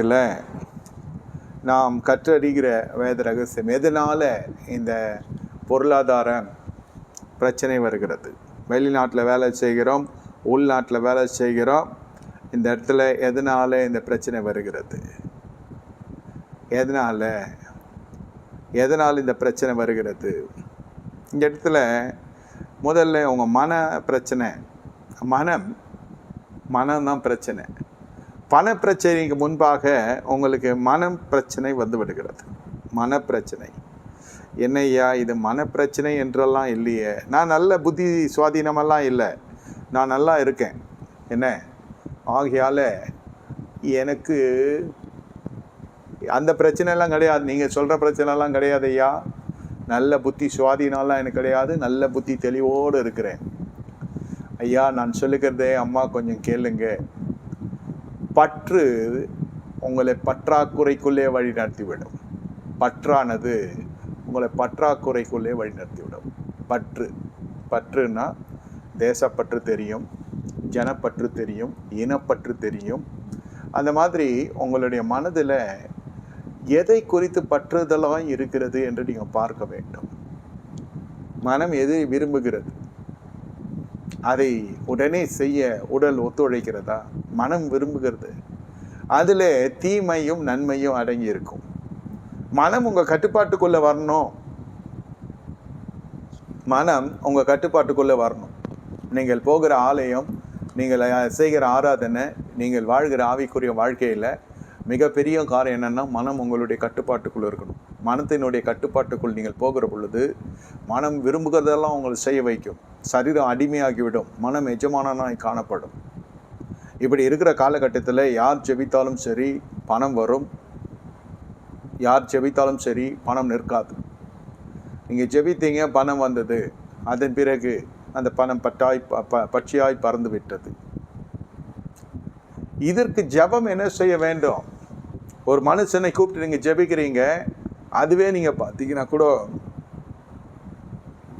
காலத்தில் நாம் கற்றறிகிற வேத ரகசியம் எதனால் இந்த பொருளாதார பிரச்சனை வருகிறது? வெளிநாட்டில் வேலை செய்கிறோம் உள்நாட்டில் வேலை செய்கிறோம். இந்த இடத்துல எதனால் இந்த பிரச்சனை வருகிறது? எதனால்? எதனால் இந்த பிரச்சனை வருகிறது? இந்த இடத்துல முதல்ல உங்கள் மன பிரச்சனை மனம் மனம்தான் பிரச்சனை. பண பிரச்சனைக்கு முன்பாக உங்களுக்கு மனம் பிரச்சனை வந்து விடுகிறது. மனப்பிரச்சனை என்னய்யா இது மனப்பிரச்சனை என்றெல்லாம் இல்லையே. நான் நல்ல புத்தி சுவாதீனமெல்லாம் இல்லை. நான் நல்லா இருக்கேன். என்ன? ஆகையால் எனக்கு அந்த பிரச்சனைலாம் கிடையாது. நீங்கள் சொல்கிற பிரச்சனைலாம் கிடையாது ஐயா நல்ல புத்தி சுவாதீனம்லாம் எனக்கு கிடையாது. நல்ல புத்தி தெளிவோடு இருக்கிறேன். ஐயா நான் சொல்லுகிறதே அம்மா கொஞ்சம் கேளுங்க. பற்று உங்களை பற்றாக்குறைக்குள்ளே வழிநடத்திவிடும் பற்றானது உங்களை பற்றாக்குறைக்குள்ளே வழிநடத்திவிடும் பற்று. பற்றுனா தேசப்பற்று தெரியும் ஜனப்பற்று தெரியும் இனப்பற்று தெரியும். அந்த மாதிரி உங்களுடைய மனதில் எதை குறித்து பற்றுதலாக இருக்கிறது என்று நீங்கள் பார்க்க வேண்டும். மனம் எதை விரும்புகிறது? அதை உடனே செய்ய உடல் ஒத்துழைக்கிறதா? மனம் விரும்புகிறது. அதில் தீமையும் நன்மையும் அடங்கி இருக்கும் மனம் உங்கள் கட்டுப்பாட்டுக்குள்ளே வரணும். மனம் உங்கள் கட்டுப்பாட்டுக்குள்ளே வரணும். நீங்கள் போகிற ஆலயம் நீங்கள் செய்கிற ஆராதனை நீங்கள் வாழ்கிற ஆவிக்குரிய வாழ்க்கையில் மிகப்பெரிய காரணம் என்னென்னா மனம் உங்களுடைய கட்டுப்பாட்டுக்குள்ளே இருக்கணும். மனத்தினுடைய கட்டுப்பாட்டுக்குள் நீங்கள் போகிற பொழுது மனம் விரும்புகிறதெல்லாம் உங்களை செய்ய வைக்கும். சரீரம் அடிமையாகிவிடும். மனம் எஜமானனாய் காணப்படும். இப்படி இருக்கிற காலகட்டத்தில் யார் ஜெபித்தாலும் சரி பணம் வரும். யார் ஜெபித்தாலும் சரி பணம் நிற்காது. நீங்கள் ஜெபித்தீங்க பணம் வந்தது. அதன் பிறகு அந்த பணம் பட்டாய் ப- ப- பட்சியாய் பறந்து விட்டது. இதற்கு ஜெபம் என்ன செய்ய வேண்டும்? ஒரு மனுஷனை கூப்பிட்டு நீங்கள் ஜெபிக்கிறீங்க அதுவே நீங்கள் பார்த்தீங்கன்னா கூட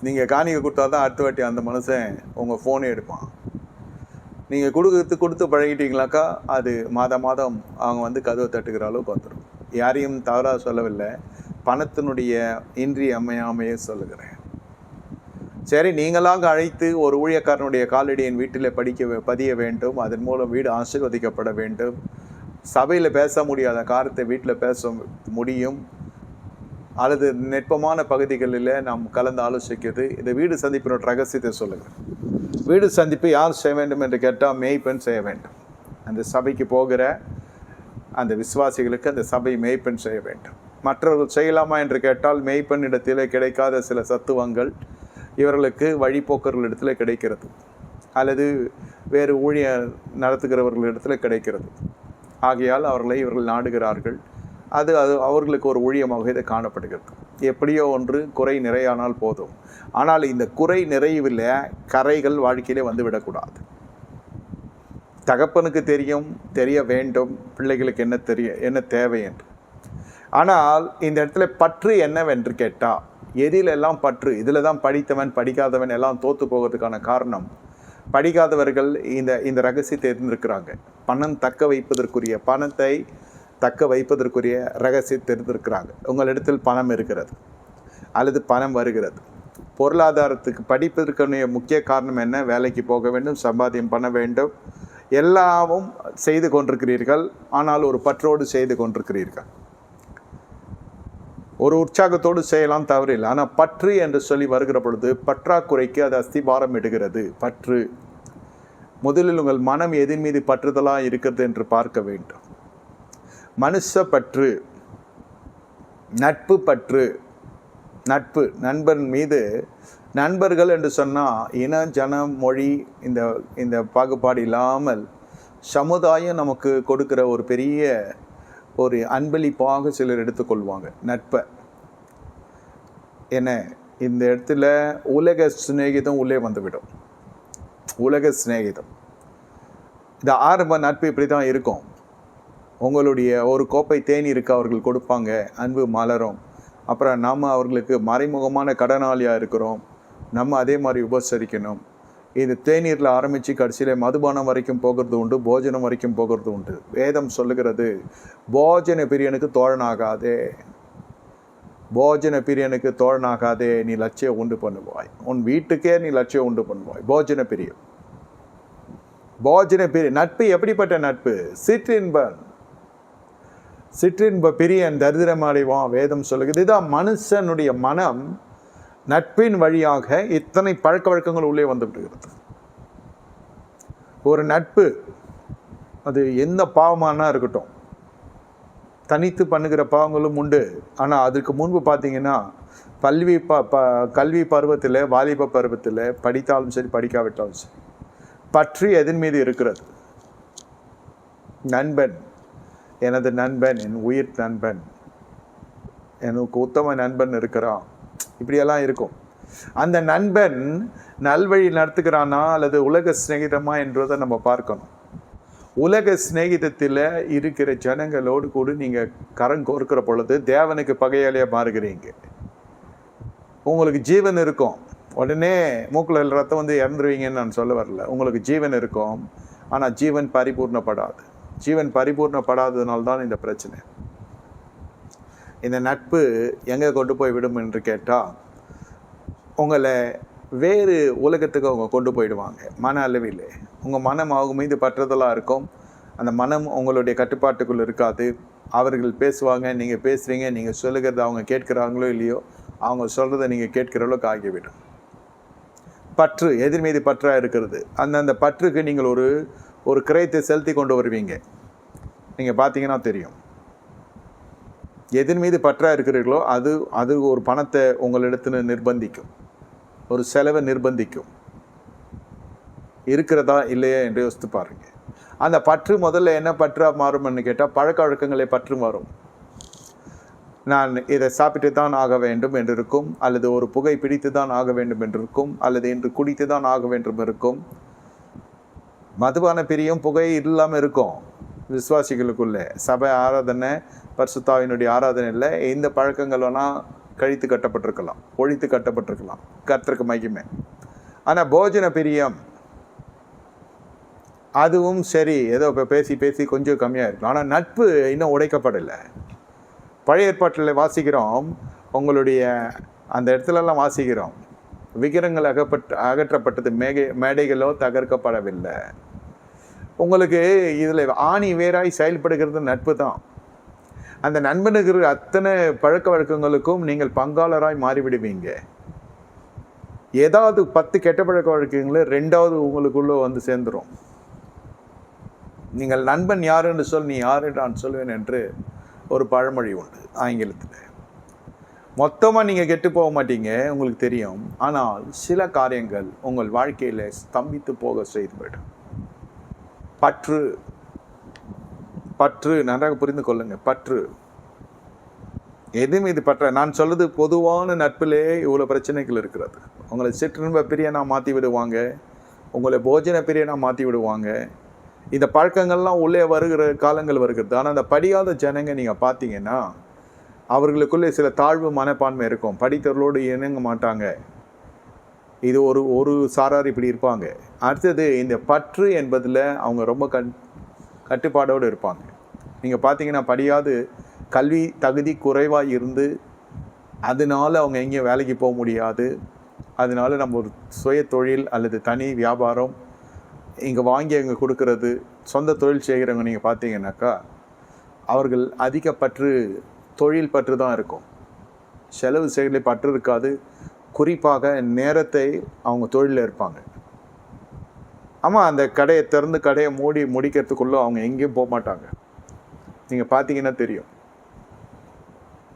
நீங்கள் காணிக்கை கொடுத்தா தான் அடுத்த வாட்டி அந்த மனுஷன் உங்கள் ஃபோனே எடுப்பான். நீங்கள் கொடுக்கறது கொடுத்து பழகிட்டீங்களாக்கா அது மாதம் மாதம் அவங்க வந்து கதவை தட்டுக்கிற அளவுக்கு வந்துடும் யாரையும் தவறாக சொல்லவில்லை. பணத்தினுடைய இன்றியமையாமையே சொல்லுகிறேன். சரி நீங்களாக அழைத்து ஒரு ஊழியக்காரனுடைய காலடியின் வீட்டில் படிக்க பதிய வேண்டும். அதன் மூலம் வீடு ஆசீர்வதிக்கப்பட வேண்டும். சபையில் பேச முடியாத காரியத்தை வீட்டில் பேச முடியும். அல்லது நெட்பமான பகுதிகளில் நாம் கலந்து ஆலோசிக்கிறது. இந்த வீடு சந்திப்பினோட ரகசியத்தை சொல்லுங்கள் வீடு சந்திப்பு யார் செய்ய வேண்டும் என்று கேட்டால் மேய்ப்பெண் செய்ய வேண்டும். அந்த சபைக்கு போகிற அந்த விசுவாசிகளுக்கு அந்த சபை மேய்ப்பெண் செய்ய வேண்டும். மற்றவர்கள் செய்யலாமா என்று கேட்டால் மேய்ப்பெண்ணிடத்தில் கிடைக்காத சில சத்துவங்கள் இவர்களுக்கு வழிபோக்கர்களிடத்தில் கிடைக்கிறது. அல்லது வேறு ஊழியர் நடத்துகிறவர்களிடத்தில் கிடைக்கிறது. ஆகையால் அவர்களை இவர்கள் நாடுகிறார்கள். அது அது அவர்களுக்கு ஒரு ஊழியமாக இது காணப்படுகிறது. எப்படியோ ஒன்று குறை நிறையானால் போதும். ஆனால் இந்த குறை நிறைவில் கரைகள் வாழ்க்கையிலே வந்து விடக்கூடாது தகப்பனுக்கு தெரியும் தெரிய வேண்டும் பிள்ளைகளுக்கு என்ன தெரிய என்ன தேவை என்று. ஆனால் இந்த இடத்துல பற்று என்னவென்று கேட்டால் எதிலெல்லாம் பற்று இதில் தான் படித்தவன் படிக்காதவன் எல்லாம் தோற்று போகிறதுக்கான காரணம் படிக்காதவர்கள் இந்த இந்த ரகசியத்தை இருந்திருக்கிறாங்க பணம் தக்க வைப்பதற்குரிய பணத்தை தக்க வைப்பதற்குரிய ரகசியத்தை தெரிந்திருக்கிறாங்க. உங்களிடத்தில் பணம் இருக்கிறது அல்லது பணம் வருகிறது. பொருளாதாரத்துக்கு படிப்பதற்குரிய முக்கிய காரணம் என்ன? வேலைக்கு போக வேண்டும் சம்பாத்தியம் பண்ண வேண்டும். எல்லாமும் செய்து கொண்டிருக்கிறீர்கள். ஆனால் ஒரு பற்றோடு செய்து கொண்டிருக்கிறீர்கள். ஒரு உற்சாகத்தோடு செய்யலாம் தவறில்லை. ஆனால் பற்று என்று சொல்லி வருகிற பொழுது பற்றாக்குறைக்கு அது அஸ்திபாரம் இடுகிறது. பற்று. முதலில் உங்கள் மனம் எதின் மீது பற்றுதலாக இருக்கிறது என்று பார்க்க வேண்டும். மனுஷப்பற்று பற்று நட்பு பற்று நட்பு நண்பன் மீது நண்பர்கள் என்று சொன்னால் இன ஜன மொழி இந்த இந்த பாகுபாடு இல்லாமல் சமுதாயம் நமக்கு கொடுக்குற ஒரு பெரிய ஒரு அன்பளிப்பாக சிலர் எடுத்துக்கொள்வாங்க நட்பை. என்ன? இந்த இடத்துல உலக சிநேகிதம் உள்ளே வந்துவிடும். உலக சிநேகிதம். இந்த ஆரம்ப நட்பு இப்படி தான் இருக்கும். உங்களுடைய ஒரு கோப்பை தேநீருக்கு அவர்கள் கொடுப்பாங்க அன்பு மலரும். அப்புறம் நாம் அவர்களுக்கு மறைமுகமான கடனாளியாக இருக்கிறோம். நம்ம அதே மாதிரி உபசரிக்கணும். இது தேநீரில் ஆரம்பித்து கடைசியில் மதுபானம் வரைக்கும் போகிறது உண்டு போஜனம் வரைக்கும் போகிறது உண்டு. வேதம் சொல்லுகிறது போஜன பிரியனுக்கு தோழனாகாதே. போஜன பிரியனுக்கு தோழனாகாதே நீ லட்சியம் உண்டு பண்ணுவாய். உன் வீட்டுக்கே நீ லட்சியம் உண்டு பண்ணுவாய். போஜன பிரியம். போஜன பிரிய நட்பு எப்படிப்பட்ட நட்பு? சிற்றின்பன் சிற்றின்ப பிரியன் தரித்திரம் அடைவான் வேதம் சொல்லுகிறது. இதுதான் மனுஷனுடைய மனம் நட்பின் வழியாக இத்தனை பழக்க வழக்கங்கள் உள்ளே வந்து விடுகிறது. ஒரு நட்பு அது எந்த பாவமானா இருக்கட்டும். தனித்து பண்ணுகிற பாவங்களும் உண்டு. ஆனால் அதுக்கு முன்பு பார்த்தீங்கன்னா பல்வி ப ப கல்வி பருவத்தில் வாலிப பருவத்தில் படித்தாலும் சரி படிக்காவிட்டாலும் சரி பற்றி எதன் மீது இருக்கிறது. நண்பன் எனது நண்பன் என் உயிர் நண்பன் எனக்கு உத்தம நண்பன் இருக்கிறான். இப்படியெல்லாம் இருக்கும். அந்த நண்பன் நல்வழி நடத்துகிறானா அல்லது உலக சிநேகிதமா என்றதை நம்ம பார்க்கணும். உலக சிநேகிதத்தில் இருக்கிற ஜனங்களோடு கூட நீங்கள் கரம் கோர்க்கிற பொழுது தேவனுக்கு பகையாளியாக மாறுகிறீங்க. உங்களுக்கு ஜீவன் இருக்கும். உடனே மூக்கில் ரத்தம் வந்து இறந்துருவீங்கன்னு நான் சொல்ல வரல. உங்களுக்கு ஜீவன் இருக்கும். ஆனால் ஜீவன் பரிபூர்ணப்படாது. ஜீவன் பரிபூர்ணப்படாததுனால தான் இந்த பிரச்சனை. இந்த நட்பு எங்கே கொண்டு போய் விடும் என்று கேட்டால் உங்களை வேறு உலகத்துக்கு அவங்க கொண்டு போயிடுவாங்க மன அளவில். உங்கள் மனம் அவங்க மீது பற்றதெல்லாம் இருக்கும். அந்த மனம் உங்களுடைய கட்டுப்பாட்டுக்குள் இருக்காது. அவர்கள் பேசுவாங்க நீங்கள் பேசுகிறீங்க நீங்கள் சொல்லுகிறத அவங்க கேட்குறாங்களோ இல்லையோ அவங்க சொல்கிறத நீங்கள் கேட்கிற அளவுக்கு ஆகிவிடும். பற்று எதிர் மீது பற்றாக இருக்கிறது. அந்த அந்த பற்றுக்கு நீங்கள் ஒரு ஒரு கிரயத்தை செலுத்தி கொண்டு வருவீங்க. நீங்கள் பார்த்தீங்கன்னா தெரியும். எதன் மீது பற்றாக இருக்கிறீர்களோ அது அது ஒரு பணத்தை உங்களிடத்துல நிர்பந்திக்கும். ஒரு செலவை நிர்பந்திக்கும். இருக்கிறதா இல்லையா என்று யோசித்து பாருங்க. அந்த பற்று முதல்ல என்ன பற்றா மாறும்னு கேட்டால் பழக்க வழக்கங்களை பற்று மாறும். நான் இதை சாப்பிட்டு தான் ஆக வேண்டும் என்று இருக்கும் அல்லது ஒரு புகை பிடித்து தான் ஆக வேண்டும் என்று இருக்கும் அல்லது இன்று குடித்து தான் ஆக வேண்டும் இருக்கும் மதுபான பிரியம் புகை இல்லாமல் இருக்கும். விசுவாசிகளுக்குள்ளே. சபை ஆராதனை பரிசுத்தாவினுடைய ஆராதனையில் இந்த பழக்கங்கள் வேணால் கழித்து கட்டப்பட்டிருக்கலாம். ஒழித்து கட்டப்பட்டிருக்கலாம். கர்த்தருக்கு மகிமை. ஆனால் போஜன பிரியம் அதுவும் சரி. ஏதோ இப்போ பேசி பேசி கொஞ்சம் கம்மியாக இருக்கும் ஆனால் நட்பு இன்னும் உடைக்கப்படலை. பழைய ஏற்பாட்டில் வாசிக்கிறோம். உங்களுடைய அந்த இடத்துலலாம் வாசிக்கிறோம். விக்கிரங்கள் அகப்பட்டு அகற்றப்பட்டது. மேகை மேடைகளோ தகர்க்கப்படவில்லை. உங்களுக்கு இதில் ஆணி வேறாய் செயல்படுகிறது நட்பு தான். அந்த நண்பனுக்கு அத்தனை பழக்க வழக்கங்களுக்கும் நீங்கள் பங்காளராய் மாறிவிடுவீங்க. ஏதாவது பத்து கெட்ட பழக்க வழக்கங்களே ரெண்டாவது உங்களுக்குள்ள வந்து சேர்ந்துரும். நீங்கள் நண்பன் யாருன்னு சொல் நீ யாரு நான் சொல்வேன் என்று ஒரு பழமொழி உண்டு ஆங்கிலத்தில். மொத்தமாக நீங்கள் கெட்டு போக மாட்டீங்க உங்களுக்கு தெரியும். ஆனால் சில காரியங்கள் உங்கள் வாழ்க்கையில் ஸ்தம்பித்து போக செய்துவிடும் பற்று பற்று நன்றாக புரிந்து கொள்ளுங்க. பற்று. எது மீது பற்ற? நான் சொல்றது பொதுவான நட்பிலே இவ்வளோ பிரச்சனைகள் இருக்கிறது. உங்களை சிற்றின்ப பிரியனாக மாற்றி விடுவாங்க. உங்களை போஜன பிரியனாக மாற்றி விடுவாங்க. இந்த பழக்கங்கள்லாம் உள்ளே வருகிற காலங்கள் வருகிறது. ஆனால் அந்த படியாத ஜனங்க நீங்கள் பார்த்தீங்கன்னா அவர்களுக்குள்ளே சில தாழ்வு மனப்பான்மை இருக்கும். படித்தவர்களோடு இணங்க மாட்டாங்க. இது ஒரு ஒரு சாரார் இப்படி இருப்பாங்க. அடுத்தது இந்த பற்று என்பதில் அவங்க ரொம்ப கண் கட்டுப்பாடோடு இருப்பாங்க. நீங்கள் பார்த்தீங்கன்னா படியாது கல்வி தகுதி குறைவாக இருந்து அதனால அவங்க எங்கேயும் வேலைக்கு போக முடியாது. அதனால நம்ம ஒரு சுய தொழில் அல்லது தனி வியாபாரம் இங்கே வாங்கி அங்கே கொடுக்கறது சொந்த தொழில் செய்கிறவங்க நீங்கள் பார்த்தீங்கன்னாக்கா அவர்கள் அதிக பற்று தொழில் பற்று தான் இருக்கும். செலவு செயலை பற்று இருக்காது குறிப்பாக நேரத்தை அவங்க தொழிலில் இருப்பாங்க. ஆமாம் அந்த கடையை திறந்து கடையை மூடி முடிக்கிறதுக்குள்ளே அவங்க எங்கேயும் போக மாட்டாங்க. நீங்கள் பார்த்தீங்கன்னா தெரியும்.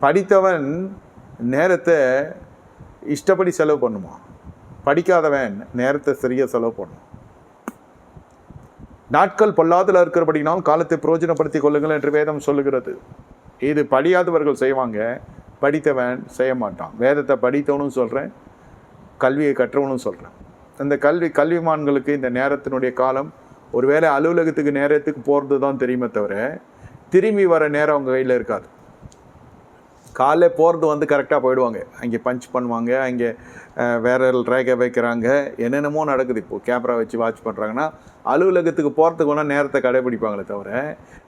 படித்தவன் நேரத்தை இஷ்டப்படி செலவு பண்ணுமா படிக்காதவன் நேரத்தை சரியாக செலவு பண்ணும் நாட்கள் பொல்லாதல இருக்கிறபடினால் காலத்தை பிரயோஜனப்படுத்திக் கொள்ளுங்கள் என்று வேதம் சொல்லுகிறது. இது படியாதவர்கள் செய்வாங்க படித்தவன் செய்ய மாட்டான் வேதத்தை படித்தவனும் சொல்கிறேன் கல்வியை கற்றவனும் சொல்கிறேன் இந்த கல்வி கல்விமான்களுக்கு இந்த நேரத்தினுடைய காலம் ஒருவேளை அலுவலகத்துக்கு நேரத்துக்கு போகிறது தான் தெரியுமே தவிர திரும்பி வர நேரம் அவங்க கையில் இருக்காது. காலைல போகிறது வந்து கரெக்டாக போயிடுவாங்க. அங்கே பஞ்ச் பண்ணுவாங்க அங்கே வேற ரேகை வைக்கிறாங்க என்னென்னமோ நடக்குது. இப்போது கேமரா வச்சு வாட்ச் பண்ணுறாங்கன்னா அலுவலகத்துக்கு போகிறதுக்கு வேணால் நேரத்தை கடைபிடிப்பாங்களே தவிர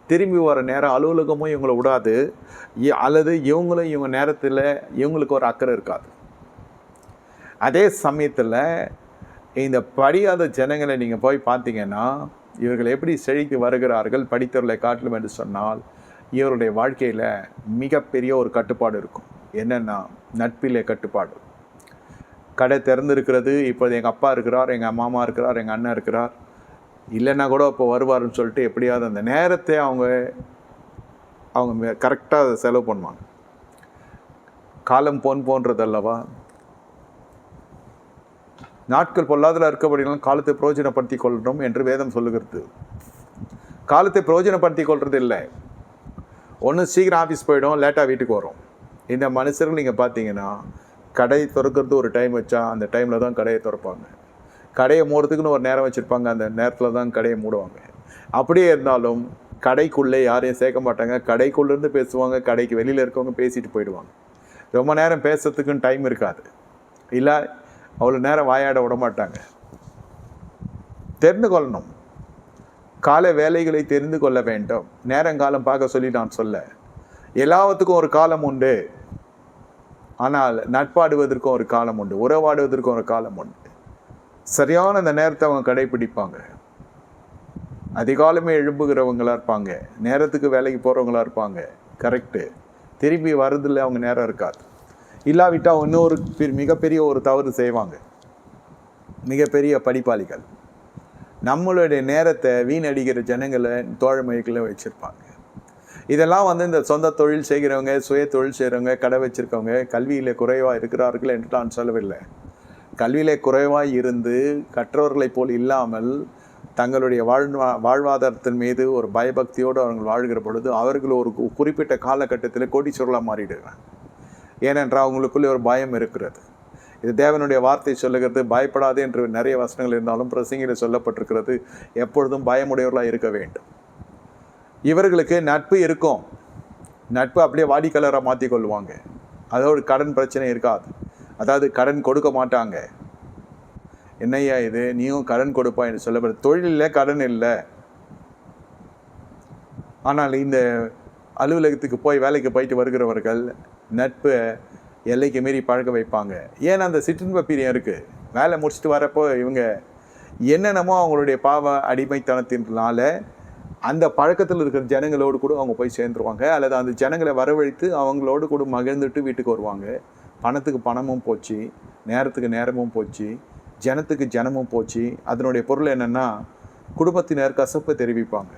திரும்பி வர நேரம் அலுவலகமும் இவங்களை விடாது. இ- அல்லது இவங்களும் இவங்க நேரத்தில் இவங்களுக்கு ஒரு அக்கறை இருக்காது. அதே சமயத்தில் இந்த படியாத ஜனங்களை நீங்கள் போய் பார்த்தீங்கன்னா இவர்கள் எப்படி செழித்து வருகிறார்கள் படித்தவர்களை காட்டிலும் என்று சொன்னால் இவருடைய வாழ்க்கையில் மிகப்பெரிய ஒரு கட்டுப்பாடு இருக்கும். என்னென்னா நட்பிலே கட்டுப்பாடு. கடை திறந்திருக்கிறது இப்போது எங்கள் அப்பா இருக்கிறார் எங்கள் மாமா இருக்கிறார் எங்கள் அண்ணன் இருக்கிறார். இல்லைன்னா கூட இப்போ வருவார்னு சொல்லிட்டு எப்படியாவது அந்த நேரத்தை அவங்க அவங்க கரெக்டாக அதை செலவு பண்ணுவாங்க. காலம் பொன் போன்றது அல்லவா நாட்கள் பொல்லாதல இருக்கபடினாலும் காலத்தை பிரயோஜனப்படுத்தி கொள்கிறோம் என்று வேதம் சொல்லுகிறது. காலத்தை பிரயோஜனப்படுத்தி கொள்வது இல்லை. ஒன்று சீக்கிரம் ஆஃபீஸ் போயிடும் லேட்டாக வீட்டுக்கு வரும். இந்த மனுஷர்கள் நீங்கள் பார்த்தீங்கன்னா கடை திறக்கிறது ஒரு டைம் வச்சா அந்த டைமில் தான் கடையை திறப்பாங்க. கடையை மூடுறதுக்குன்னு ஒரு நேரம் வச்சுருப்பாங்க. அந்த நேரத்தில் தான் கடையை மூடுவாங்க. அப்படியே இருந்தாலும் கடைக்குள்ளே யாரையும் சேர்க்க மாட்டாங்க. கடைக்குள்ளேருந்து பேசுவாங்க. கடைக்கு வெளியில் இருக்கவங்க பேசிட்டு போயிடுவாங்க. ரொம்ப நேரம் பேசுறதுக்குன்னு டைம் இருக்காது. இல்லை அவ்வளோ நேரம் வாயாட விட மாட்டாங்க. தெரிந்து கொள்ளணும் கால வேலைகளை தெரிந்து கொள்ள வேண்டும். நேரங்காலம் பார்க்க சொல்லி நான் சொல்ல. எல்லாத்துக்கும் ஒரு காலம் உண்டு. ஆனால் நட்பாடுவதற்கும் ஒரு காலம் உண்டு. உறவாடுவதற்கும் ஒரு காலம் உண்டு. சரியான அந்த நேரத்தை அவங்க கடைபிடிப்பாங்க. அதிகாலமே எழும்புகிறவங்களா இருப்பாங்க. நேரத்துக்கு வேலைக்கு போகிறவங்களா இருப்பாங்க. கரெக்டு திரும்பி வரதில்லை அவங்க நேரம் இருக்காது. இல்லாவிட்டால் இன்னொரு மிகப்பெரிய ஒரு தவறு செய்வாங்க. மிகப்பெரிய படிப்பாளிகள். நம்மளுடைய நேரத்தை வீணடிக்கிற ஜனங்களை தோழமைகளை வச்சுருப்பாங்க. இதெல்லாம் வந்து இந்த சொந்த தொழில் செய்கிறவங்க சுய தொழில் செய்கிறவங்க கடை வச்சுருக்கவங்க கல்வியில் குறைவாக இருக்கிறார்கள் என்று நான் சொல்லவில்லை. கல்வியிலே குறைவாக இருந்து கற்றவர்களைப் போல் இல்லாமல் தங்களுடைய வாழ்வா வாழ்வாதாரத்தின் மீது ஒரு பயபக்தியோடு அவர்கள் வாழ்கிற பொழுது அவர்கள் ஒரு கு- குறிப்பிட்ட காலகட்டத்தில் கோடீஸ்வரலாக மாறிடுறாங்க ஏனென்றால் அவங்களுக்குள்ளே ஒரு பயம் இருக்கிறது. இது தேவனுடைய வார்த்தை சொல்லுகிறது பயப்படாதே என்று நிறைய வசனங்கள் இருந்தாலும் பிரசங்கியில் சொல்லப்பட்டிருக்கிறது எப்பொழுதும் பயமுடையவர்களாக இருக்க வேண்டும். இவர்களுக்கு நட்பு இருக்கும். நட்பு அப்படியே வாடிக்கையாளராக மாற்றி கொள்வாங்க அதோட கடன் பிரச்சனை இருக்காது. அதாவது கடன் கொடுக்க மாட்டாங்க. என்னய்யா இது? நீயும் கடன் கொடுப்பா என்று சொல்லப்படுது தொழிலில் கடன் இல்லை. ஆனால் இந்த அலுவலகத்துக்கு போய் வேலைக்கு போயிட்டு வருகிறவர்கள் நட்பு எல்லைக்கு மீறி பழக்க வைப்பாங்க. ஏன்னா அந்த சிற்றின்ப பிரியம் இருக்குது வேலை முடிச்சுட்டு வரப்போ இவங்க என்னென்னமோ அவங்களுடைய பாவ அடிமைத்தனத்தினால அந்த பழக்கத்தில் இருக்கிற ஜனங்களோடு கூட அவங்க போய் சேர்ந்துருவாங்க. அல்லது அந்த ஜனங்களை வரவழைத்து அவங்களோடு கூட மகிழ்ந்துட்டு வீட்டுக்கு வருவாங்க. பணத்துக்கு பணமும் போச்சு நேரத்துக்கு நேரமும் போச்சு ஜனத்துக்கு ஜனமும் போச்சு. அதனுடைய பொருள் என்னென்னா குடும்பத்தினர் கசப்பை தெரிவிப்பாங்க.